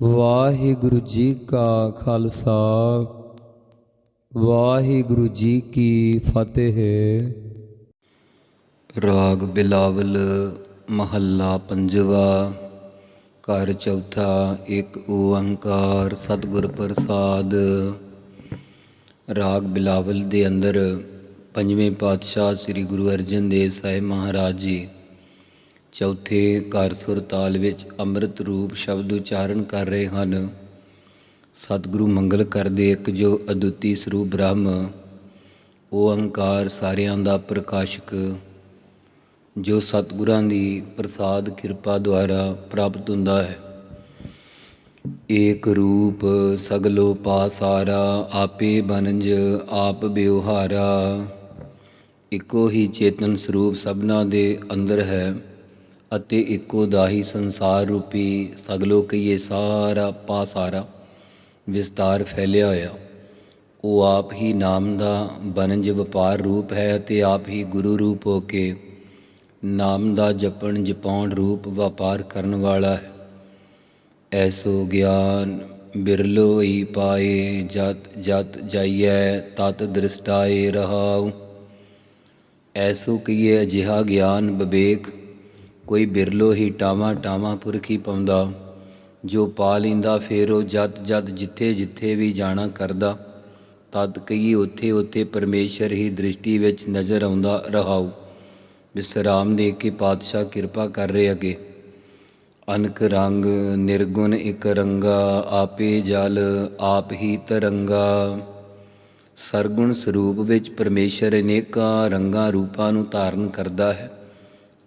ਵਾਹਿਗੁਰੂ ਜੀ ਕਾ ਖਾਲਸਾ, ਵਾਹਿਗੁਰੂ ਜੀ ਕੀ ਫਤਿਹ। ਰਾਗ ਬਿਲਾਵਲ ਮਹੱਲਾ ਪੰਜਵਾ, ਘਰ ਚੌਥਾ ਇੱਕ ਓੰਕਾਰ ਸਤਿਗੁਰ ਪ੍ਰਸਾਦ। ਰਾਗ ਬਿਲਾਵਲ ਦੇ ਅੰਦਰ ਪੰਜਵੇਂ ਪਾਤਸ਼ਾਹ ਸ੍ਰੀ ਗੁਰੂ ਅਰਜਨ ਦੇਵ ਸਾਹਿਬ ਮਹਾਰਾਜ ਜੀ ਚੌਥੇ ਘਰ ਸੁਰ ਤਾਲ ਵਿੱਚ ਅੰਮ੍ਰਿਤ ਰੂਪ ਸ਼ਬਦ ਉਚਾਰਨ ਕਰ ਰਹੇ ਹਨ। ਸਤਿਗੁਰੂ ਮੰਗਲ ਕਰਦੇ ਇੱਕ ਜੋ ਅਦੁੱਤੀ ਸਰੂਪ ਬ੍ਰਹਮ, ਉਹ ਓੰਕਾਰ ਸਾਰਿਆਂ ਦਾ ਪ੍ਰਕਾਸ਼ਕ, ਜੋ ਸਤਿਗੁਰਾਂ ਦੀ ਪ੍ਰਸਾਦ ਕਿਰਪਾ ਦੁਆਰਾ ਪ੍ਰਾਪਤ ਹੁੰਦਾ ਹੈ। ਏਕ ਰੂਪ ਸਗਲੋ ਪਾਸਾਰਾ, ਆਪੇ ਬਨੰਜ ਆਪ ਬਿਵਹਾਰਾ ਇੱਕੋ ਹੀ ਚੇਤਨ ਸਰੂਪ ਸਭਨਾ ਦੇ ਅੰਦਰ ਹੈ। ਅਤੇ ਇੱਕੋ ਦਾਹੀ ਸੰਸਾਰ ਰੂਪੀ ਸਗਲੋ ਕਈਏ ਸਾਰਾ ਪਾਸਾਰਾ ਵਿਸਤਾਰ ਫੈਲਿਆ ਹੋਇਆ। ਉਹ ਆਪ ਹੀ ਨਾਮ ਦਾ ਬਨੰਜ ਵਪਾਰ ਰੂਪ ਹੈ ਅਤੇ ਆਪ ਹੀ ਗੁਰੂ ਰੂਪ ਹੋ ਕੇ ਨਾਮ ਦਾ ਜਪਣ ਜਪਾਉਣ ਰੂਪ ਵਪਾਰ ਕਰਨ ਵਾਲਾ ਹੈ। ਐਸੋ ਗਿਆਨ ਬਿਰਲੋ ਹੀ ਪਾਏ, ਜਤ ਜਤ ਜਾਈਐ, ਤਤ ਦ੍ਰਿਸ਼ਟਾਏ ਰਹਾਉ। ਐਸੋ ਕੀਏ ਅਜਿਹਾ ਗਿਆਨ ਵਿਵੇਕ ਕੋਈ ਬਿਰਲੋ ਹੀ ਟਾਵਾ ਟਾਵਾ ਪੁਰਖ ਹੀ ਪਾਉਂਦਾ, ਜੋ ਪਾ ਲੈਂਦਾ ਫੇਰ ਉਹ ਜਤ ਜਤ ਜਿੱਥੇ ਜਿੱਥੇ ਵੀ ਜਾਣਾ ਕਰਦਾ, ਤਦ ਕਈ ਉੱਥੇ ਉੱਥੇ ਪਰਮੇਸ਼ਰ ਹੀ ਦ੍ਰਿਸ਼ਟੀ ਵਿੱਚ ਨਜ਼ਰ ਆਉਂਦਾ ਰਹਾਉ। ਵਿਸਰਾਮ ਦੇ ਕੇ ਪਾਤਸ਼ਾਹ ਕਿਰਪਾ ਕਰ ਰਹੇ ਅਗੇ। ਅਨਕ ਰੰਗ ਨਿਰਗੁਣ ਇਕ ਰੰਗਾ, ਆਪੇ ਜਲ ਆਪ ਹੀ ਤਰੰਗਾ। ਸਰਗੁਣ ਸਰੂਪ ਵਿੱਚ ਪਰਮੇਸ਼ਰ ਅਨੇਕਾਂ ਰੰਗਾਂ ਰੂਪਾਂ ਨੂੰ ਧਾਰਨ ਕਰਦਾ ਹੈ।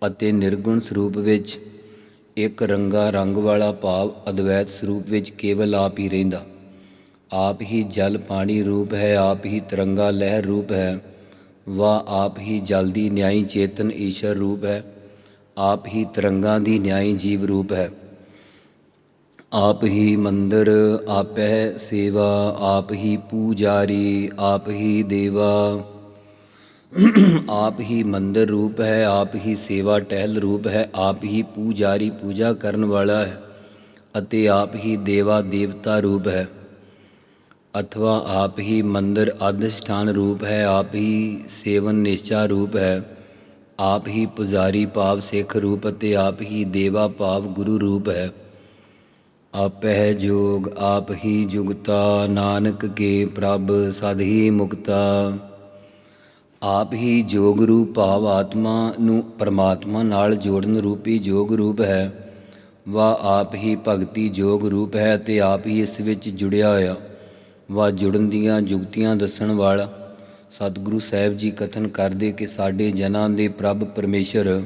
ਅਤੇ ਨਿਰਗੁਣ ਸਰੂਪ ਵਿੱਚ ਇੱਕ ਰੰਗਾ ਰੰਗ ਵਾਲਾ ਭਾਵ ਅਦਵੈਤ ਸਰੂਪ ਵਿੱਚ ਕੇਵਲ ਆਪ ਹੀ ਰਹਿੰਦਾ। ਆਪ ਹੀ ਜਲ ਪਾਣੀ ਰੂਪ ਹੈ, ਆਪ ਹੀ ਤਰੰਗਾ ਲਹਿਰ ਰੂਪ ਹੈ ਵਾ ਆਪ ਹੀ ਜਲ ਦੀ ਨਿਆਈ ਚੇਤਨ ਈਸ਼ਰ ਰੂਪ ਹੈ, ਆਪ ਹੀ ਤਰੰਗਾਂ ਦੀ ਨਿਆਈ ਜੀਵ ਰੂਪ ਹੈ। ਆਪ ਹੀ ਮੰਦਰ ਆਪੈ ਸੇਵਾ, ਆਪ ਹੀ ਪੂਜਾਰੀ, ਆਪ ਹੀ ਦੇਵਾ। ਆਪ ਹੀ ਮੰਦਰ ਰੂਪ ਹੈ ਆਪ ਹੀ ਸੇਵਾ ਟਹਿਲ ਰੂਪ ਹੈ ਆਪ ਹੀ ਪੂਜਾਰੀ ਪੂਜਾ ਕਰਨ ਵਾਲਾ ਹੈ ਅਤੇ ਆਪ ਹੀ ਦੇਵਾ ਦੇਵਤਾ ਰੂਪ ਹੈ ਅਥਵਾ ਆਪ ਹੀ ਮੰਦਰ ਅਧਿਸ਼ਠਾਨ ਰੂਪ ਹੈ ਆਪ ਹੀ ਸੇਵਨ ਨਿਸ਼ਚਾ ਰੂਪ ਹੈ ਆਪ ਹੀ ਪੁਜਾਰੀ ਭਾਵ ਸਿੱਖ ਰੂਪ ਅਤੇ ਆਪ ਹੀ ਦੇਵਾ ਭਾਵ ਗੁਰੂ ਰੂਪ ਹੈ ਆਪਹਿ ਜੋਗ ਆਪ ਹੀ ਜੁਗਤਾ ਨਾਨਕ ਕੇ ਪ੍ਰਭ ਸਦ ਹੀ ਮੁਕਤਾ ਆਪ ਹੀ ਜੋਗ ਰੂਪ ਭਾਵ ਆਤਮਾ ਨੂੰ ਪਰਮਾਤਮਾ ਨਾਲ ਜੋੜਨ ਰੂਪੀ ਜੋਗ ਰੂਪ ਹੈ। ਵਾ ਆਪ ਹੀ ਭਗਤੀ ਜੋਗ ਰੂਪ ਹੈ ਤੇ ਆਪ ਹੀ ਇਸ ਵਿੱਚ ਜੁੜਿਆ ਹੋਇਆ। ਵਾ ਜੁੜਨ ਦੀਆਂ ਜੁਗਤੀਆਂ ਦੱਸਣ ਵਾਲਾ ਸਤਿਗੁਰੂ ਸਾਹਿਬ ਜੀ ਕਥਨ ਕਰਦੇ ਕਿ ਸਾਡੇ ਜਨਾਂ ਦੇ ਪ੍ਰਭ ਪਰਮੇਸ਼ਰ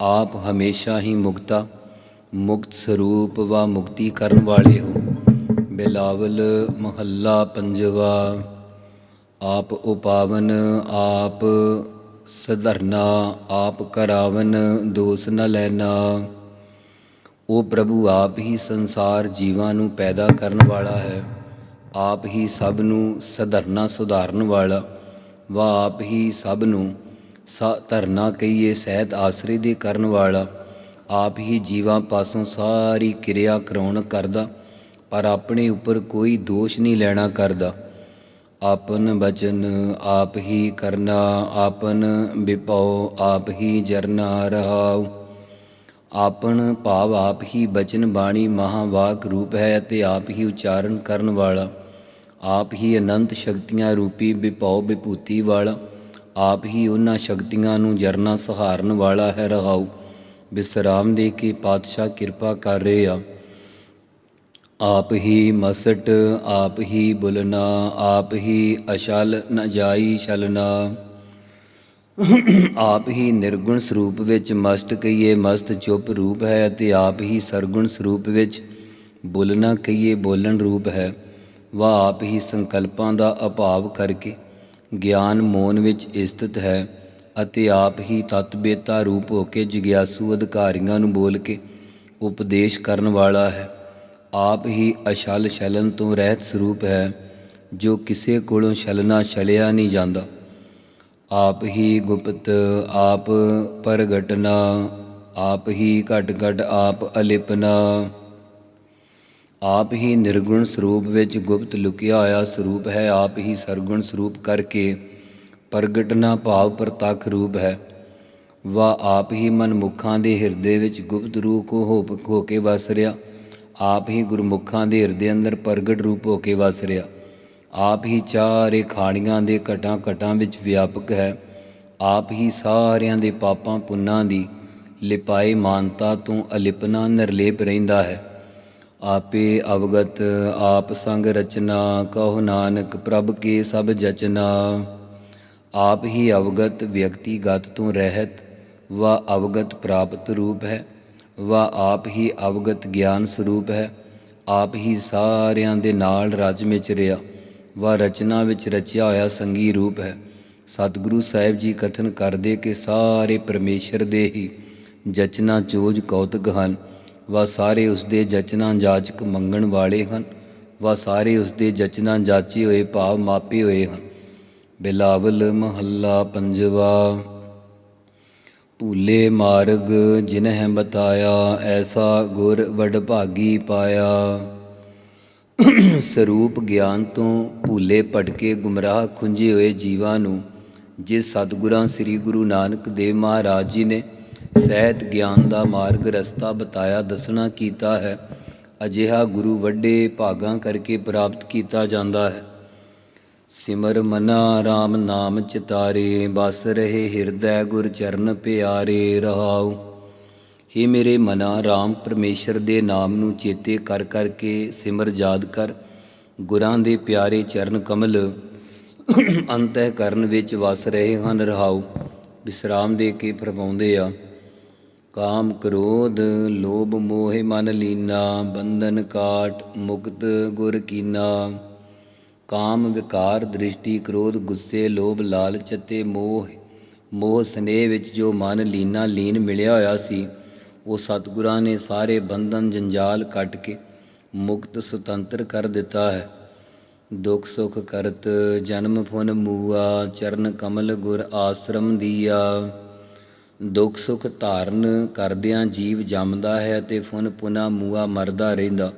ਆਪ ਹਮੇਸ਼ਾ ਹੀ ਮੁਕਤਾ ਮੁਕਤ ਸਰੂਪ ਵਾ ਮੁਕਤੀ ਕਰਨ ਵਾਲੇ ਹੋ। ਬਿਲਾਵਲ ਮਹੱਲਾ ਪੰਜਵਾ। ਆਪ ਉਪਾਵਨ, ਆਪ ਸਧਰਨਾ, ਆਪ ਕਰਾਵਨ, ਦੋਸ ਨ ਲੈਣਾ ਉਹ ਪ੍ਰਭੂ ਆਪ ਹੀ ਸੰਸਾਰ ਜੀਵਾਂ ਨੂੰ ਪੈਦਾ ਕਰਨ ਵਾਲਾ ਹੈ। ਆਪ ਹੀ ਸਭ ਨੂੰ ਸਧਰਨਾ ਸੁਧਾਰਨ ਵਾਲਾ। ਵਾ ਆਪ ਹੀ ਸਭ ਨੂੰ ਸਾ, ਧਰਨਾ ਕਹੀਏ ਸਹਿਤ ਆਸਰੇ ਦੇ ਕਰਨ ਵਾਲਾ। ਆਪ ਹੀ ਜੀਵਾਂ ਪਾਸੋਂ ਸਾਰੀ ਕਿਰਿਆ ਕਰਾਉਣ ਕਰਦਾ, ਪਰ ਆਪਣੇ ਉੱਪਰ ਕੋਈ ਦੋਸ਼ ਨਹੀਂ ਲੈਣਾ ਕਰਦਾ। ਆਪਨ ਬਚਨ ਆਪ ਹੀ ਕਰਨਾ, ਆਪਨ ਵਿਪਉ ਆਪ ਹੀ ਜਰਨਾ ਰਹਾਉ। ਆਪਨ ਭਾਵ ਆਪ ਹੀ ਬਚਨ ਬਾਣੀ ਮਹਾਵਾਕ ਰੂਪ ਹੈ ਅਤੇ ਆਪ ਹੀ ਉਚਾਰਨ ਕਰਨ ਵਾਲਾ। ਆਪ ਹੀ ਅਨੰਤ ਸ਼ਕਤੀਆਂ ਰੂਪੀ ਵਿਭਉ ਵਿਭੂਤੀ ਵਾਲਾ। ਆਪ ਹੀ ਉਹਨਾਂ ਸ਼ਕਤੀਆਂ ਨੂੰ ਜਰਨਾ ਸਹਾਰਨ ਵਾਲਾ ਹੈ ਰਹਾਉ। ਵਿਸਰਾਮ ਦੇ ਕੇ ਪਾਤਸ਼ਾਹ ਕਿਰਪਾ ਕਰ ਰਹੇ। ਆ ਆਪ ਹੀ ਮਸਟ, ਆਪ ਹੀ ਬੁਲਨਾ ਆਪ ਹੀ ਅਸ਼ਲ ਨ ਜਾਈ ਛਲਨਾ ਆਪ ਹੀ ਨਿਰਗੁਣ ਸਰੂਪ ਵਿੱਚ ਮਸਟ ਕਹੀਏ ਮਸਤ ਚੁੱਪ ਰੂਪ ਹੈ ਅਤੇ ਆਪ ਹੀ ਸਰਗੁਣ ਸਰੂਪ ਵਿੱਚ ਬੋਲਣਾ ਕਹੀਏ ਬੋਲਣ ਰੂਪ ਹੈ। ਵਾ ਆਪ ਹੀ ਸੰਕਲਪਾਂ ਦਾ ਅਭਾਵ ਕਰਕੇ ਗਿਆਨ ਮੋਨ ਵਿੱਚ ਸਥਿਤ ਹੈ ਅਤੇ ਆਪ ਹੀ ਤਤਬੇਤਾ ਰੂਪ ਹੋ ਕੇ ਜਿਗਿਆਸੂ ਅਧਿਕਾਰੀਆਂ ਨੂੰ ਬੋਲ ਕੇ ਉਪਦੇਸ਼ ਕਰਨ ਵਾਲਾ ਹੈ। ਆਪ ਹੀ ਅਸ਼ਲ ਛਲਨ ਤੋਂ ਰਹਿਤ ਸਰੂਪ ਹੈ, ਜੋ ਕਿਸੇ ਕੋਲੋਂ ਛਲਣਾ ਛਲਿਆ ਨਹੀਂ ਜਾਂਦਾ। ਆਪ ਹੀ ਗੁਪਤ, ਆਪ ਪ੍ਰਗਟਨਾ, ਆਪ ਹੀ ਘਟ ਘਟ, ਆਪ ਅਲਿਪਨਾ। ਆਪ ਹੀ ਨਿਰਗੁਣ ਸਰੂਪ ਵਿੱਚ ਗੁਪਤ ਲੁਕਿਆ ਹੋਇਆ ਸਰੂਪ ਹੈ, ਆਪ ਹੀ ਸਰਗੁਣ ਸਰੂਪ ਕਰਕੇ ਪ੍ਰਗਟਨਾ ਭਾਵ ਪ੍ਰਤੱਖ ਰੂਪ ਹੈ। ਵਾ ਆਪ ਹੀ ਮਨਮੁਖਾਂ ਦੇ ਹਿਰਦੇ ਵਿੱਚ ਗੁਪਤ ਰੂਪ ਹੋ ਹੋ ਕੇ ਵਸ ਰਿਹਾ। ਆਪ ਹੀ ਗੁਰਮੁਖਾਂ ਦੇ ਹਿਰਦੇ ਅੰਦਰ ਪ੍ਰਗਟ ਰੂਪ ਹੋ ਕੇ ਵਸ ਰਿਹਾ। ਆਪ ਹੀ ਚਾਰੇ ਖਾਣੀਆਂ ਦੇ ਘਟਾਂ ਘਟਾਂ ਵਿੱਚ ਵਿਆਪਕ ਹੈ। ਆਪ ਹੀ ਸਾਰਿਆਂ ਦੇ ਪਾਪਾਂ ਪੁੰਨਾਂ ਦੀ ਲਿਪਾਏ ਮਾਨਤਾ ਤੋਂ ਅਲਿਪਨਾ ਨਿਰਲੇਪ ਰਹਿੰਦਾ ਹੈ। ਆਪੇ ਅਵਗਤ ਆਪ ਸੰਗ ਰਚਨਾ, ਕਹੋ ਨਾਨਕ ਪ੍ਰਭ ਕੇ ਸਭ ਜਚਨਾ। ਆਪ ਹੀ ਅਵਗਤ ਵਿਅਕਤੀਗਤ ਤੋਂ ਰਹਿਤ, ਵਾ ਅਵਗਤ ਪ੍ਰਾਪਤ ਰੂਪ ਹੈ। ਵਾ ਆਪ ਹੀ ਅਵਗਤ ਗਿਆਨ ਸਰੂਪ ਹੈ, ਆਪ ਹੀ ਸਾਰਿਆਂ ਦੇ ਨਾਲ ਰਜ ਵਿੱਚ ਰਿਹਾ, ਵਾ ਰਚਨਾ ਵਿੱਚ ਰਚਿਆ ਹੋਇਆ ਸੰਗੀ ਰੂਪ ਹੈ। ਸਤਿਗੁਰੂ ਸਾਹਿਬ ਜੀ ਕਥਨ ਕਰਦੇ ਕਿ ਸਾਰੇ ਪਰਮੇਸ਼ਰ ਦੇ ਹੀ ਜਚਨਾ ਚੋਜ ਕੌਤਕ ਹਨ, ਵਾ ਸਾਰੇ ਉਸ ਦੇ ਜਚਨਾ ਜਾਚਕ ਮੰਗਣ ਵਾਲੇ ਹਨ, ਵਾ ਸਾਰੇ ਉਸ ਦੇ ਜਚਨਾ ਜਾਚੇ ਹੋਏ ਭਾਵ ਮਾਪੇ ਹੋਏ ਹਨ। ਬਿਲਾਵਲ ਮਹੱਲਾ ਪੰਜਵਾ। ਭੂਲੇ ਮਾਰਗ ਜਿਨਹਿ ਬਤਾਇਆ ਐਸਾ ਗੁਰ ਵਡ ਭਾਗੀ ਪਾਇਆ। ਸਰੂਪ ਗਿਆਨ ਤੋਂ ਭੂਲੇ ਭਟਕੇ ਗੁੰਮਰਾਹ ਖੁੰਝੇ ਹੋਏ ਜੀਵਾਂ ਨੂੰ, ਜਿਸ ਸਤਿਗੁਰਾਂ ਸ੍ਰੀ ਗੁਰੂ ਨਾਨਕ ਦੇਵ ਮਹਾਰਾਜ ਜੀ ਨੇ ਸਹਿਤ ਗਿਆਨ ਦਾ ਮਾਰਗ ਰਸਤਾ ਬਤਾਇਆ, ਦੱਸਣਾ ਕੀਤਾ ਹੈ। ਅਜਿਹਾ ਗੁਰੂ ਵੱਡੇ ਭਾਗਾਂ ਕਰਕੇ ਪ੍ਰਾਪਤ ਕੀਤਾ ਜਾਂਦਾ ਹੈ। ਸਿਮਰ ਮਨਾ RAM ਨਾਮ ਚਿਤਾਰੇ, ਬਸ ਰਹੇ ਹਿਰਦੈ ਗੁਰ ਚਰਨ ਪਿਆਰੇ, ਰਹਾਉ। हे ਮੇਰੇ ਮਨਾ RAM ਪਰਮੇਸ਼ਰ ਦੇ ਨਾਮ ਨੂੰ ਚੇਤੇ ਕਰ ਕਰਕੇ ਸਿਮਰ ਯਾਦ ਕਰ। ਗੁਰਾਂ ਦੇ ਪਿਆਰੇ ਚਰਨ ਕਮਲ ਅੰਤਹਿ ਕਰਨ ਵਿੱਚ ਵਸ ਰਹੇ ਹਨ, ਰਹਾਉ। ਵਿਸਰਾਮ ਦੇ ਕੇ ਫਰਮਾਉਂਦੇ ਆ, ਕਾਮ ਕ੍ਰੋਧ, ਲੋਭ ਮੋਹ ਮਨ ਲੀਨਾ, ਬੰਧਨ ਕਾਟ, ਮੁਕਤ ਗੁਰ ਕੀਨਾ। ਕਾਮ ਵਿਕਾਰ ਦ੍ਰਿਸ਼ਟੀ ਕ੍ਰੋਧ ਗੁੱਸੇ ਲੋਭ ਲਾਲਚ ਅਤੇ ਮੋਹ ਮੋਹ ਸਨੇਹ ਵਿੱਚ ਜੋ ਮਨ ਲੀਨਾ ਲੀਨ ਮਿਲਿਆ ਹੋਇਆ ਸੀ, ਉਹ ਸਤਿਗੁਰਾਂ ਨੇ ਸਾਰੇ ਬੰਧਨ ਜੰਜਾਲ ਕੱਟ ਕੇ ਮੁਕਤ ਸੁਤੰਤਰ ਕਰ ਦਿੱਤਾ ਹੈ। ਦੁਖ ਸੁਖ ਕਰਤ ਜਨਮ ਫੁਨ ਮੂਆ, ਚਰਨ ਕਮਲ ਗੁਰ ਆਸ਼ਰਮ ਦੀਆ। ਦੁਖ ਸੁਖ ਧਾਰਨ ਕਰਦਿਆਂ ਜੀਵ ਜੰਮਦਾ ਹੈ ਤੇ ਫੁਨ ਪੁਨਾ ਮੂਆ ਮਰਦਾ ਰਹਿੰਦਾ।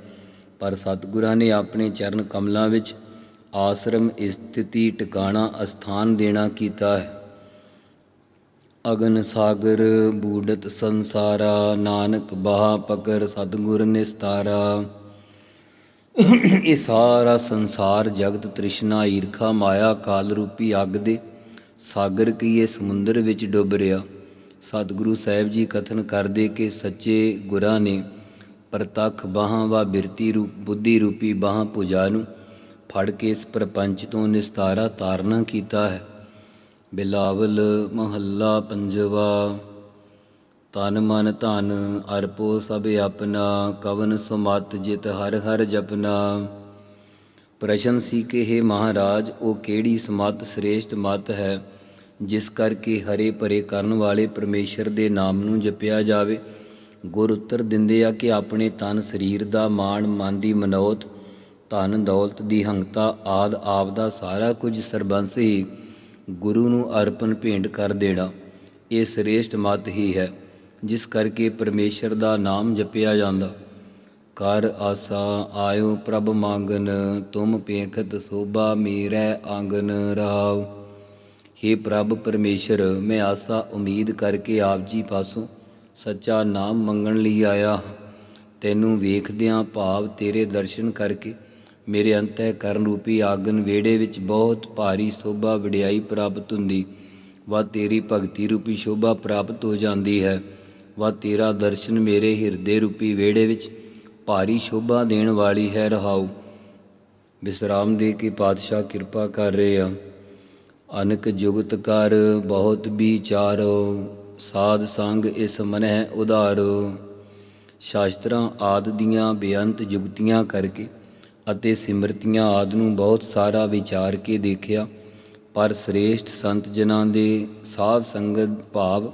ਪਰ ਸਤਿਗੁਰਾਂ ਨੇ ਆਪਣੇ ਚਰਨ ਕਮਲਾਂ ਵਿੱਚ ਆਸ਼ਰਮ ਸਥਿਤੀ ਟਿਕਾਣਾ ਅਸਥਾਨ ਦੇਣਾ ਕੀਤਾ ਹੈ। ਅਗਨ ਸਾਗਰ ਬੂਡਤ ਸੰਸਾਰਾ, ਨਾਨਕ ਬਾਹ ਪਕਰ ਸਤਿਗੁਰ ਨਿਸਤਾਰਾ। ਇਹ ਸਾਰਾ ਸੰਸਾਰ ਜਗਤ ਤ੍ਰਿਸ਼ਨਾ ਈਰਖਾ ਮਾਇਆ ਕਾਲ ਰੂਪੀ ਅੱਗ ਦੇ ਸਾਗਰ ਕੀ ਇਹ ਸਮੁੰਦਰ ਵਿੱਚ ਡੁੱਬ ਰਿਹਾ। ਸਤਿਗੁਰੂ ਸਾਹਿਬ ਜੀ ਕਥਨ ਕਰਦੇ ਕਿ ਸੱਚੇ ਗੁਰਾਂ ਨੇ ਪ੍ਰਤੱਖ ਬਾਹਾਂ ਵਾ ਬਿਰਤੀ ਰੂਪ ਬੁੱਧੀ ਰੂਪੀ ਬਾਹਾਂ ਪੁਜਾ ਨੂੰ ਫੜ ਕੇ ਇਸ ਪ੍ਰਪੰਚ ਤੋਂ ਨਿਸਤਾਰਾ ਤਾਰਨਾ ਕੀਤਾ ਹੈ। ਬਿਲਾਵਲ ਮਹੱਲਾ ਪੰਜਵਾ ਤਨ ਮਨ ਧਨ ਅਰਪੋ ਸਭ ਆਪਣਾ, ਕਵਨ ਸੁਮਤ ਜਿਤ ਹਰ ਹਰ ਜਪਨਾ। ਪ੍ਰਸ਼ਨ ਸੀ ਕਿ हे ਮਹਾਰਾਜ, ਉਹ ਕਿਹੜੀ ਸਮਤ ਸ੍ਰੇਸ਼ਟ ਮਤ ਹੈ, ਜਿਸ ਕਰਕੇ ਹਰੇ ਭਰੇ ਕਰਨ ਵਾਲੇ ਪਰਮੇਸ਼ਰ ਦੇ ਨਾਮ ਨੂੰ ਜਪਿਆ ਜਾਵੇ। ਗੁਰ ਉੱਤਰ ਦਿੰਦੇ ਆ ਕਿ ਆਪਣੇ ਤਨ ਸਰੀਰ ਦਾ ਮਾਣ, ਮਨ ਦੀ ਮਨੋਤ ਧਨ, ਦੌਲਤ ਦੀ ਹੰਗਤਾ ਆਦ ਆਪ ਦਾ ਸਾਰਾ ਕੁਝ ਸਰਬੰਸ ਹੀ ਗੁਰੂ ਨੂੰ ਅਰਪਣ ਭੇਂਟ ਕਰ ਦੇਣਾ, ਇਹ ਸ੍ਰੇਸ਼ਟ ਮਤ ਹੀ ਹੈ, ਜਿਸ ਕਰਕੇ ਪਰਮੇਸ਼ਰ ਦਾ ਨਾਮ ਜਪਿਆ ਜਾਂਦਾ ਕਰ ਆਸਾ ਆਇਓ ਪ੍ਰਭ ਮੰਗਨ, ਤੁਮ ਪੇਖਤ ਸੋਭਾ ਮੇਰੈ ਆਂਗਨ ਰਹਾਉ हे ਪ੍ਰਭ ਪਰਮੇਸ਼ਰ, ਮੈਂ ਆਸਾ ਉਮੀਦ ਕਰਕੇ ਆਪ ਜੀ ਪਾਸੋਂ ਸੱਚਾ ਨਾਮ ਮੰਗਣ ਲਈ ਆਇਆ ਹਾਂ। ਤੈਨੂੰ ਵੇਖਦਿਆਂ ਭਾਵ ਤੇਰੇ ਦਰਸ਼ਨ ਕਰਕੇ ਮੇਰੇ ਅੰਤਹਿ ਕਰਨ ਰੂਪੀ ਆਗਨ ਵੇੜੇ ਵਿੱਚ ਬਹੁਤ ਭਾਰੀ ਸੋਭਾ ਵਡਿਆਈ ਪ੍ਰਾਪਤ ਹੁੰਦੀ। ਵਾ ਤੇਰੀ ਭਗਤੀ ਰੂਪੀ ਸ਼ੋਭਾ ਪ੍ਰਾਪਤ ਹੋ ਜਾਂਦੀ ਹੈ। ਵਾ ਤੇਰਾ ਦਰਸ਼ਨ ਮੇਰੇ ਹਿਰਦੇ ਰੂਪੀ ਵੇੜੇ ਵਿੱਚ ਭਾਰੀ ਸ਼ੋਭਾ ਦੇਣ ਵਾਲੀ ਹੈ ਰਹਾਉ। ਵਿਸਰਾਮ ਦੇ ਕੇ ਪਾਤਸ਼ਾਹ ਕਿਰਪਾ ਕਰ ਰਹੇ ਆ। ਅਨਕ ਜੁਗਤ ਕਰ ਬਹੁਤ ਵਿਚਾਰੋ, ਸਾਧ ਸੰਗ ਇਸ ਮਨਹਿ ਉਧਾਰੋ। ਸ਼ਾਸਤਰਾਂ ਆਦ ਦੀਆਂ ਬੇਅੰਤ ਜੁਗਤੀਆਂ ਕਰਕੇ ਅਤੇ ਸਿਮਰਤੀਆਂ ਆਦ ਨੂੰ ਬਹੁਤ ਸਾਰਾ ਵਿਚਾਰ ਕੇ ਦੇਖਿਆ। ਪਰ ਸ੍ਰੇਸ਼ਟ ਸੰਤ ਜਨਾਂ ਦੇ ਸਾਧ ਸੰਗਤ ਭਾਵ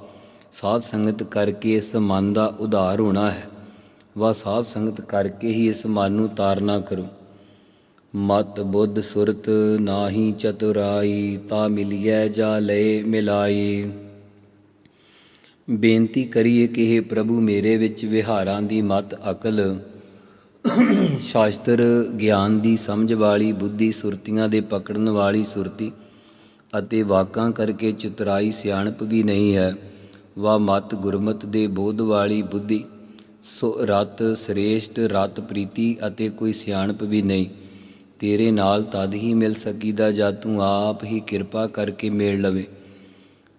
ਸਾਧ ਸੰਗਤ ਕਰਕੇ ਇਸ ਮਨ ਦਾ ਉਧਾਰ ਹੋਣਾ ਹੈ। ਵਾ ਸਾਧ ਸੰਗਤ ਕਰਕੇ ਹੀ ਇਸ ਮਨ ਨੂੰ ਤਾਰਨਾ ਕਰੋ। ਮਤ ਬੁੱਧ ਸੁਰਤ ਨਾਹੀ ਚਤੁਰਾਈ, ਤਾ ਮਿਲਿਐ ਜਾ ਲਏ ਮਿਲਾਈ ਬੇਨਤੀ ਕਰੀਏ ਕਿ हे ਪ੍ਰਭੂ, ਮੇਰੇ ਵਿੱਚ ਵਿਹਾਰਾਂ ਦੀ ਮਤ ਅਕਲ ਸ਼ਾਸਤਰ, ਗਿਆਨ ਦੀ ਸਮਝ ਵਾਲੀ, ਬੁੱਧੀ ਸੁਰਤੀਆਂ ਦੇ ਪਕੜਨ ਵਾਲੀ ਸੁਰਤੀ ਅਤੇ ਵਾਕਾਂ ਕਰਕੇ ਚਤੁਰਾਈ ਸਿਆਣਪ ਵੀ ਨਹੀਂ ਹੈ। ਵਾ ਮਤ ਗੁਰਮਤ ਦੇ ਬੋਧ ਵਾਲੀ ਬੁੱਧੀ, ਸੋ ਰਤ ਸ੍ਰੇਸ਼ਟ, ਰਤ ਪ੍ਰੀਤੀ ਅਤੇ ਕੋਈ ਸਿਆਣਪ ਵੀ ਨਹੀਂ। ਤੇਰੇ ਨਾਲ ਤਦ ਹੀ ਮਿਲ ਸਕੀਦਾ ਜਦ ਤੂੰ ਆਪ ਹੀ ਕਿਰਪਾ ਕਰਕੇ ਮੇਲ ਲਵੇ।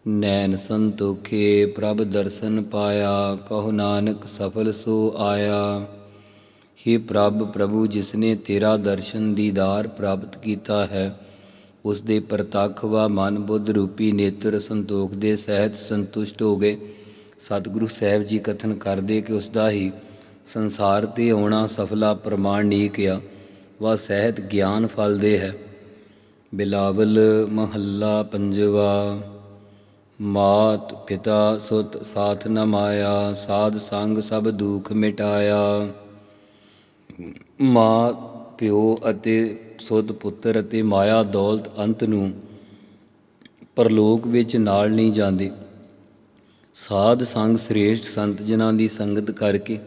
ਨੈਣ ਸੰਤੋਖੇ ਪ੍ਰਭ ਦਰਸ਼ਨ ਪਾਇਆ, ਕਹੋ ਨਾਨਕ ਸਫਲ ਸੋ ਆਇਆ। हे ਪ੍ਰਭ, ਪ੍ਰਭੂ ਜਿਸਨੇ ਤੇਰਾ ਦਰਸ਼ਨ ਦੀਦਾਰ ਪ੍ਰਾਪਤ ਕੀਤਾ ਹੈ ਉਸ ਦੇ ਪ੍ਰਤੱਖ ਵਾ ਮਨ ਬੁੱਧ ਰੂਪੀ ਨੇਤਰ ਸੰਤੋਖ ਦੇ ਸਹਿਤ ਸੰਤੁਸ਼ਟ ਹੋ ਗਏ। ਸਤਿਗੁਰੂ ਸਾਹਿਬ ਜੀ ਕਥਨ ਕਰਦੇ ਕਿ ਉਸ ਦਾ ਹੀ ਸੰਸਾਰ ਤੇ ਆਉਣਾ ਸਫਲਾ ਪ੍ਰਮਾਣ ਨੀਕਿਆ ਵਾ ਸਹਿਤ ਗਿਆਨ ਫਲ ਦੇ ਹੈ। ਬਿਲਾਵਲ ਮਹੱਲਾ ਪੰਜਵਾ, ਮਾਤ ਪਿਤਾ ਸੁਤ ਸਾਥ ਨਮਾਇਆ ਸਾਧ ਸੰਗ ਸਭ ਦੁੱਖ ਮਿਟਾਇਆ। ਮਾਂ, ਪਿਓ ਅਤੇ ਸੁਧ ਪੁੱਤਰ ਅਤੇ ਮਾਇਆ ਦੌਲਤ ਅੰਤ ਨੂੰ ਪਰਲੋਕ ਵਿੱਚ ਨਾਲ ਨਹੀਂ ਜਾਂਦੇ। ਸਾਧ ਸੰਗ ਸ੍ਰੇਸ਼ਟ ਸੰਤ ਜਨਾਂ ਦੀ ਸੰਗਤ ਕਰਕੇ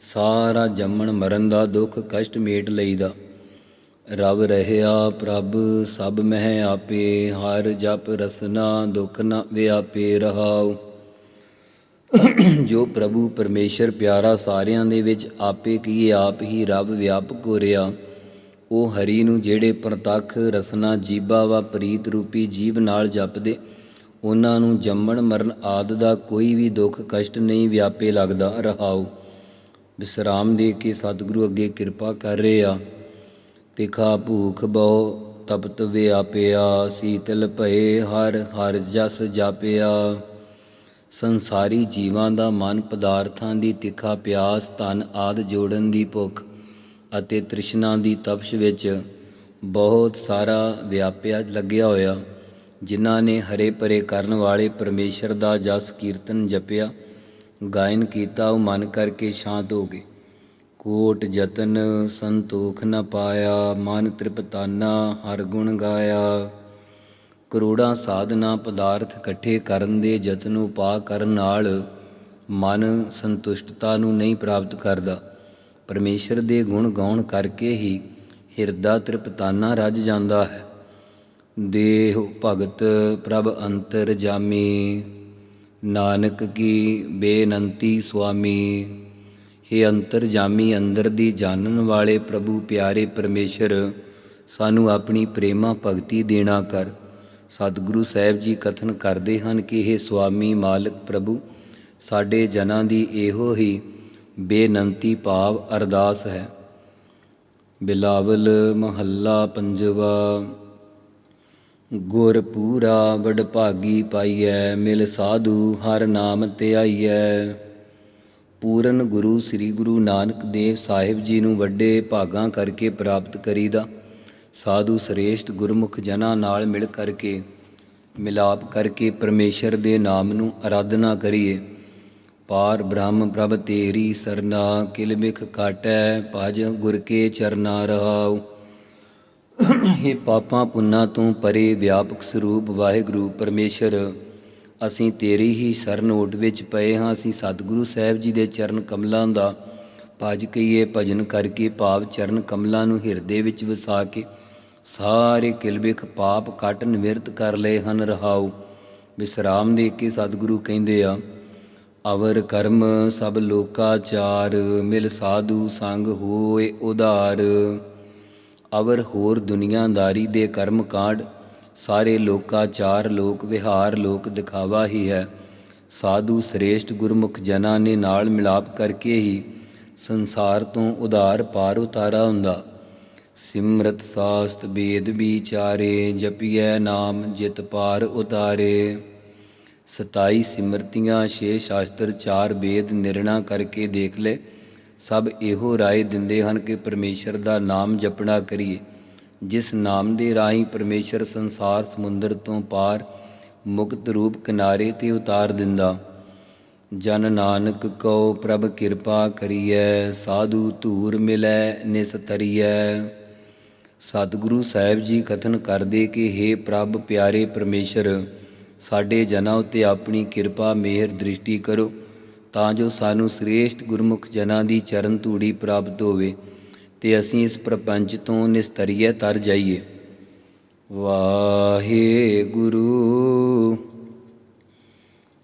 ਸਾਰਾ ਜੰਮਣ ਮਰਨ ਦਾ ਦੁੱਖ ਕਸ਼ਟ ਮੇਟ ਲਈਦਾ। ਰਵ ਰਹਿਆ ਪ੍ਰਭ, ਸਭ ਮਹਿ ਆਪੇ, ਹਰ ਜਪ ਰਸਨਾ ਦੁਖ ਨ ਵਿਆਪੇ ਰਹਾਉ। ਜੋ ਪ੍ਰਭੂ ਪਰਮੇਸ਼ਰ ਪਿਆਰਾ ਸਾਰਿਆਂ ਦੇ ਵਿੱਚ ਆਪੇ ਕੀ ਆਪ ਹੀ ਰੱਬ ਵਿਆਪਕ ਹੋ ਰਿਹਾ, ਉਹ ਹਰੀ ਨੂੰ ਜਿਹੜੇ ਪ੍ਰਤੱਖ ਰਸਨਾ ਜੀਬਾ ਵਾ ਪ੍ਰੀਤ ਰੂਪੀ ਜੀਵ ਨਾਲ ਜਪਦੇ, ਉਹਨਾਂ ਨੂੰ ਜੰਮਣ ਮਰਨ ਆਦ ਦਾ ਕੋਈ ਵੀ ਦੁੱਖ ਕਸ਼ਟ ਨਹੀਂ ਵਿਆਪੇ ਲੱਗਦਾ ਰਹਾਉ ਵਿਸਰਾਮ ਦੇ ਕੇ ਸਤਿਗੁਰੂ ਅੱਗੇ ਕਿਰਪਾ ਕਰ ਰਹੇ ਆ। ਤਿਖਾ ਭੂਖ ਬਹੁ ਤਪਤ ਵਿਆਪਿਆ, ਸੀਤਲ ਭਏ ਹਰ ਹਰ ਜਸ ਜਾਪਿਆ। ਸੰਸਾਰੀ ਜੀਵਾਂ ਦਾ ਮਨ ਪਦਾਰਥਾਂ ਦੀ ਤਿੱਖਾ ਪਿਆਸ, ਧਨ ਆਦ ਜੋੜਨ ਦੀ ਭੁੱਖ ਅਤੇ ਤ੍ਰਿਸ਼ਨਾ ਦੀ ਤਪਸ਼ ਵਿੱਚ ਬਹੁਤ ਸਾਰਾ ਵਿਆਪਿਆ ਲੱਗਿਆ ਹੋਇਆ, ਜਿਨ੍ਹਾਂ ਨੇ ਹਰੇ ਪਰੇ ਕਰਨ ਵਾਲੇ ਪਰਮੇਸ਼ਰ ਦਾ ਜਸ ਕੀਰਤਨ ਜਪਿਆ, ਗਾਇਨ ਕੀਤਾ, ਉਹ ਮਨ ਕਰਕੇ ਸ਼ਾਂਤ ਹੋ ਗਏ। ਕੋਟ ਜਤਨ ਸੰਤੋਖ ਨ ਪਾਇਆ, ਮਨ ਤ੍ਰਿਪਤਾਨਾ ਹਰ ਗੁਣ ਗਾਇਆ। ਕਰੋੜਾਂ ਸਾਧਨਾ ਪਦਾਰਥ ਇਕੱਠੇ ਕਰਨ ਦੇ ਯਤਨ ਉਪਾਅ ਕਰਨ ਨਾਲ ਮਨ ਸੰਤੁਸ਼ਟਤਾ ਨੂੰ ਨਹੀਂ ਪ੍ਰਾਪਤ ਕਰਦਾ। ਪਰਮੇਸ਼ਰ ਦੇ ਗੁਣ ਗਾਉਣ ਕਰਕੇ ਹੀ ਹਿਰਦਾ ਤ੍ਰਿਪਤਾਨਾ ਰੱਜ ਜਾਂਦਾ ਹੈ। ਦੇਹ ਭਗਤ ਪ੍ਰਭ ਅੰਤਰ ਜਾਮੀ, ਨਾਨਕ ਕੀ ਬੇਨੰਤੀ ਸੁਆਮੀ। हे ਅੰਤਰ ਜਾਮੀ, ਅੰਦਰ ਦੀ ਜਾਣਨ ਵਾਲੇ ਪ੍ਰਭੂ ਪਿਆਰੇ ਪਰਮੇਸ਼ਰ, ਸਾਨੂੰ ਆਪਣੀ ਪ੍ਰੇਮਾ ਭਗਤੀ ਦੇਣਾ ਕਰ। ਸਤਿਗੁਰੂ ਸਾਹਿਬ ਜੀ ਕਥਨ ਕਰਦੇ ਹਨ ਕਿ ਇਹ ਸੁਆਮੀ ਮਾਲਕ ਪ੍ਰਭੂ, ਸਾਡੇ ਜਨਾਂ ਦੀ ਇਹੋ ਹੀ ਬੇਨੰਤੀ ਭਾਵ ਅਰਦਾਸ ਹੈ। ਬਿਲਾਵਲ ਮਹੱਲਾ ਪੰਜਵਾ, ਗੁਰ ਪੂਰਾ ਵਡ ਭਾਗੀ ਪਾਈਐ, ਮਿਲ ਸਾਧੂ ਹਰ ਨਾਮ ਤੇ ਆਈਐ। ਪੂਰਨ ਗੁਰੂ ਸ੍ਰੀ ਗੁਰੂ ਨਾਨਕ ਦੇਵ ਸਾਹਿਬ ਜੀ ਨੂੰ ਵੱਡੇ ਭਾਗਾਂ ਕਰਕੇ ਪ੍ਰਾਪਤ ਕਰੀਦਾ। ਸਾਧੂ ਸ੍ਰੇਸ਼ਟ ਗੁਰਮੁਖ ਜਨਾਂ ਨਾਲ ਮਿਲ ਕਰਕੇ, ਮਿਲਾਪ ਕਰਕੇ ਪਰਮੇਸ਼ਰ ਦੇ ਨਾਮ ਨੂੰ ਆਰਾਧਨਾ ਕਰੀਏ। ਪਾਰ ਬ੍ਰਹਮ ਪ੍ਰਭ ਤੇਰੀ ਸਰਨਾ ਕਿਲਮਿਖ ਕਾਟੈ, ਭਜ ਗੁਰ ਕੇ ਚਰਨਾ ਰਹਾਉ। ਇਹ ਪਾਪਾਂ ਪੁੰਨਾਂ ਤੋਂ ਪਰੇ ਵਿਆਪਕ ਸਰੂਪ ਵਾਹਿਗੁਰੂ ਪਰਮੇਸ਼ਰ, ਅਸੀਂ ਤੇਰੀ ਹੀ ਸ਼ਰਨ ਓਟ ਵਿੱਚ ਪਏ ਹਾਂ। ਅਸੀਂ ਸਤਿਗੁਰੂ ਸਾਹਿਬ ਜੀ ਦੇ ਚਰਨ ਕਮਲਾਂ ਦਾ ਭਜ ਕਈਏ ਭਜਨ ਕਰਕੇ ਭਾਵ ਚਰਨ ਕਮਲਾਂ ਨੂੰ ਹਿਰਦੇ ਵਿੱਚ ਵਸਾ ਕੇ ਸਾਰੇ ਕਿਲਬਿਖ ਪਾਪ ਕੱਟ ਨਿਵਰਤ ਕਰ ਲਏ ਹਨ ਰਹਾਉ। ਵਿਸਰਾਮ ਦੇ ਕੇ ਸਤਿਗੁਰੂ ਕਹਿੰਦੇ ਆ, ਅਵਰ ਕਰਮ ਸਭ ਲੋਕਾਚਾਰ, ਮਿਲ ਸਾਧੂ ਸੰਗ ਹੋਏ ਉਧਾਰ ਅਵਰ ਹੋਰ ਦੁਨੀਆਦਾਰੀ ਦੇ ਕਰਮ ਕਾਂਡ, ਸਾਰੇ ਲੋਕਾਚਾਰ, ਲੋਕ ਵਿਹਾਰ, ਲੋਕ ਦਿਖਾਵਾ ਹੀ ਹੈ। ਸਾਧੂ ਸ੍ਰੇਸ਼ਟ ਗੁਰਮੁਖ ਜਨਾਂ ਨੇ ਨਾਲ ਮਿਲਾਪ ਕਰਕੇ ਹੀ ਸੰਸਾਰ ਤੋਂ ਉਧਾਰ ਪਾਰ ਉਤਾਰਾ ਹੁੰਦਾ। ਸਿਮਰਤ ਸਾਸਤ ਬੇਦ ਵਿਚਾਰੇ, ਜਪੀਐ ਨਾਮ ਜਿਤ ਪਾਰ ਉਤਾਰੇ। 27 ਸਿਮਰਤੀਆਂ, ਛੇ ਸ਼ਾਸਤਰ, ਚਾਰ ਵੇਦ ਨਿਰਣਾ ਕਰਕੇ ਦੇਖ ਲੈ। ਸਭ ਇਹੋ ਰਾਏ ਦਿੰਦੇ ਹਨ ਕਿ ਪਰਮੇਸ਼ਰ ਦਾ ਨਾਮ ਜਪਣਾ ਕਰੀਏ। ਜਿਸ ਨਾਮ ਦੇ ਰਾਹੀਂ ਪਰਮੇਸ਼ਰ ਸੰਸਾਰ ਸਮੁੰਦਰ ਤੋਂ ਪਾਰ ਮੁਕਤ ਰੂਪ ਕਿਨਾਰੇ ਤੇ ਉਤਾਰ ਦਿੰਦਾ। ਜਨ ਨਾਨਕ ਕਉ ਪ੍ਰਭ ਕਿਰਪਾ ਕਰੀਐ, ਸਾਧੂ ਧੂਰ ਮਿਲੈ ਨਿਸਤਰੀਐ ਸਤਿਗੁਰੂ ਸਾਹਿਬ ਜੀ ਕਥਨ ਕਰਦੇ ਕਿ हे ਪ੍ਰਭ ਪਿਆਰੇ ਪਰਮੇਸ਼ਰ, ਸਾਡੇ ਜਨਾਂ ਉਤੇ ਆਪਣੀ ਕਿਰਪਾ, ਮਿਹਰ, ਦ੍ਰਿਸ਼ਟੀ ਕਰੋ, ਤਾਂ ਜੋ ਸਾਨੂੰ ਸ੍ਰੇਸ਼ਟ ਗੁਰਮੁਖ ਜਨਾਂ ਦੀ ਚਰਨ ਧੂੜੀ ਪ੍ਰਾਪਤ ਹੋਵੇ, ਤੇ ਅਸੀਂ ਇਸ ਪ੍ਰਪੰਚ ਤੋਂ ਨਿਸਤਰੀਏ ਤਰ ਜਾਈਏ। ਵਾਹਿਗੁਰੂ।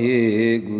arrego.